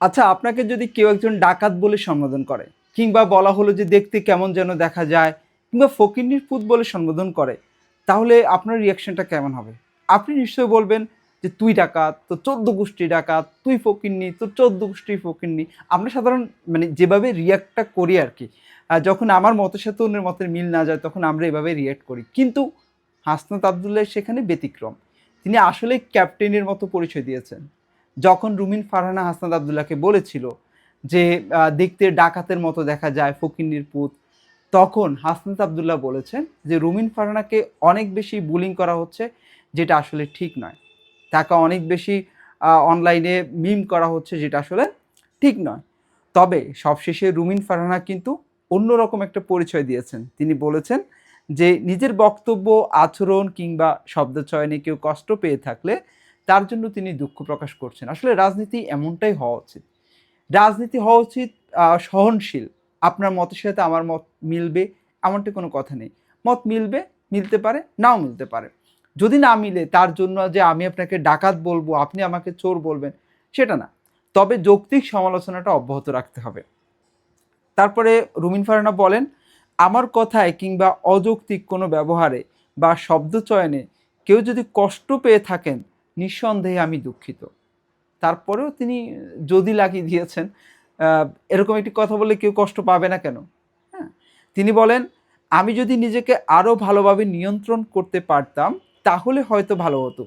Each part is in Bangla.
আচ্ছা আপনাকে যদি কেউ একজন ডাকাত বলে সম্বোধন করে, কিংবা বলা হলো যে দেখতে কেমন যেন দেখা যায়, কিংবা ফকিন্নির পুত বলে সম্বোধন করে, তাহলে আপনার রিয়াকশনটা কেমন হবে? আপনি নিশ্চয়ই বলবেন যে, তুই ডাকাত তো চোদ্দ গোষ্ঠী ডাকাত, তুই ফকিন্নি তো চোদ্দ গোষ্ঠী ফকিন্নি। আমরা সাধারণ মানে যেভাবে রিয়াক্টটা করি আর কি যখন আমার মতের সাথে অন্যের মতের মিল না যায়, তখন আমরা এভাবে রিয়াক্ট করি। কিন্তু হাসনাত আবদুল্লাহ সেখানে ব্যতিক্রম। তিনি আসলে ক্যাপ্টেনের মতো পরিচয় দিয়েছেন। যখন রুমিন ফারহানা হাসনাত আবদুল্লাহকে বলেছিল যে দেখতে ডাকাতের মতো দেখা যায়, ফকিন্নির পুত, তখন হাসনাত আবদুল্লাহ বলেছেন যে, রুমিন ফারহানাকে অনেক বেশি বুলিং করা হচ্ছে, যেটা আসলে ঠিক নয়। তাকে অনেক বেশি অনলাইনে মিম করা হচ্ছে, যেটা আসলে ঠিক নয়। তবে সবশেষে রুমিন ফারহানা কিন্তু অন্যরকম একটা পরিচয় দিয়েছেন। তিনি বলেছেন যে, নিজের বক্তব্য, আচরণ কিংবা শব্দচয়নে কেউ কষ্ট পেয়ে থাকলে তার জন্য তিনি দুঃখ প্রকাশ করছেন। আসলে রাজনীতি এমনটাই হওয়া উচিত। রাজনীতি হওয়া উচিত সহনশীল। আপনার মতের সাথে আমার মত মিলবে, এমনটা কোনো কথা নেই। মত মিলবে, মিলতে পারে, নাও মিলতে পারে। যদি না মিলে, তার জন্য যে আমি আপনাকে ডাকাত বলব, আপনি আমাকে চোর বলবেন, সেটা না। তবে যৌক্তিক সমালোচনাটা অব্যাহত রাখতে হবে। তারপরে রুমিন ফারানা বলেন, আমার কথায় কিংবা অযৌক্তিক কোনো ব্যবহারে বা শব্দ চয়নে কেউ যদি কষ্ট পেয়ে থাকেন নিঃসন্দেহে আমি দুঃখিত। তারপরেও তিনি যদি লাগিয়ে দিয়েছেন এরকম একটি কথা বলে কেউ কষ্ট পাবে না কেন? হ্যাঁ। তিনি বলেন, আমি যদি নিজেকে আরও ভালোভাবে নিয়ন্ত্রণ করতে পারতাম, তাহলে হয়তো ভালো হতো।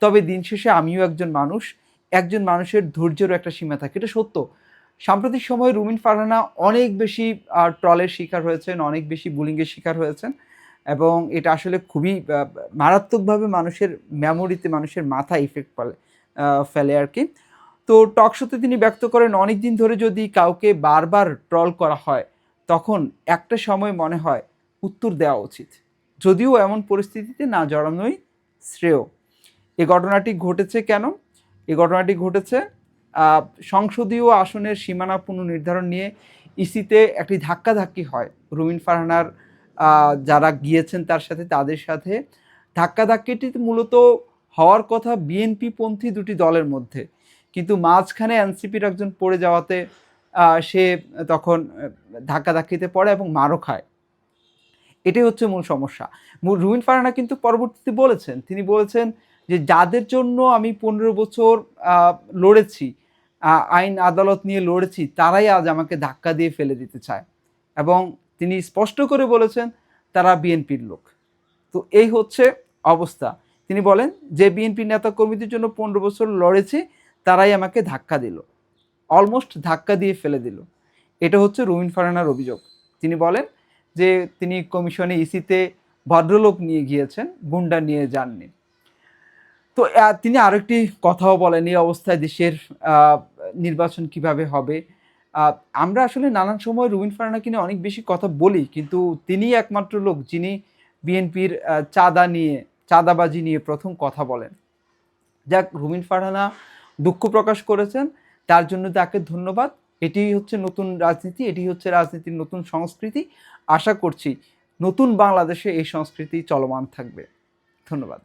তবে দিন শেষে আমিও একজন মানুষ, একজন মানুষের ধৈর্যেরও একটা সীমা থাকে। এটা সত্য। সাম্প্রতিক সময়ে রুমিন ফারহানা অনেক বেশি ট্রলের শিকার হয়েছেন, অনেক বেশি বুলিংয়ের শিকার হয়েছেন। এবং এটা আসলে খুবই মারাত্মকভাবে মানুষের মেমোরিতে মানুষের মাথা ইফেক্ট ফেলে ফেলে আর কি। তো টক শোতে তিনি ব্যক্ত করেন অনেক দিন ধরে যদি কাউকে বারবার ট্রল করা হয়, তখন একটা সময় মনে হয় উত্তর দেওয়া উচিত। যদিও এমন পরিস্থিতিতে না জড়ানোই শ্রেয়। এ ঘটনাটি ঘটেছে কেন? এ ঘটনাটি ঘটেছে সংসদীয় আসনের সীমানা পুনর্নির্ধারণ নিয়ে ইসিতে একটি ধাক্কাধাক্কি হয়। রুমিন ফারহানার যারা গিয়েছেন তার সাথে, তাদের সাথে ধাক্কাধাক্কিটি মূলত হওয়ার কথা বিএনপি পন্থী দুটি দলের মধ্যে। কিন্তু মাঝখানে এনসিপির একজন পড়ে যাওয়াতে সে তখন ধাক্কাধাক্কিতে পড়ে এবং মারও খায়। এটাই হচ্ছে মূল সমস্যা। মূল রুবিন ফারানা কিন্তু পরবর্তীতে বলেছেন, তিনি বলেছেন যে, যাদের জন্য আমি পনেরো বছর লড়েছি আইন আদালত নিয়ে লড়েছি, তারাই আজ আমাকে ধাক্কা দিয়ে ফেলে দিতে চায়। এবং তিনি স্পষ্ট করে বলেছেন, তারা বিএনপির লোক। তো এই হচ্ছে অবস্থা। তিনি বলেন যে, বিএনপি নেতা কর্মীদের জন্য পনেরো বছর লড়েছে, তারাই আমাকে ধাক্কা দিল। অলমোস্ট ধাক্কা দিয়ে ফেলে দিল। এটা হচ্ছে রুমিন ফারানার অভিযোগ। তিনি বলেন যে, তিনি কমিশনে ইসিতে ভদ্রলোক নিয়ে গিয়েছেন, গুন্ডা নিয়ে যাননি। তো তিনি আরেকটি কথাও বলেন, এই অবস্থায় দেশের নির্বাচন কীভাবে হবে। আমরা আসলে নানান সময় রুবিন ফারানাকে নিয়ে অনেক বেশি কথা বলি, কিন্তু তিনিই একমাত্র লোক যিনি বিএনপির চাঁদা নিয়ে, চাঁদাবাজি নিয়ে প্রথম কথা বলেন। যাক, রুবিন ফারহানা দুঃখ প্রকাশ করেছেন, তার জন্য তাকে ধন্যবাদ। এটি হচ্ছে নতুন রাজনীতি এটি হচ্ছে রাজনীতির নতুন সংস্কৃতি। আশা করছি নতুন বাংলাদেশে এই সংস্কৃতি চলমান থাকবে। ধন্যবাদ।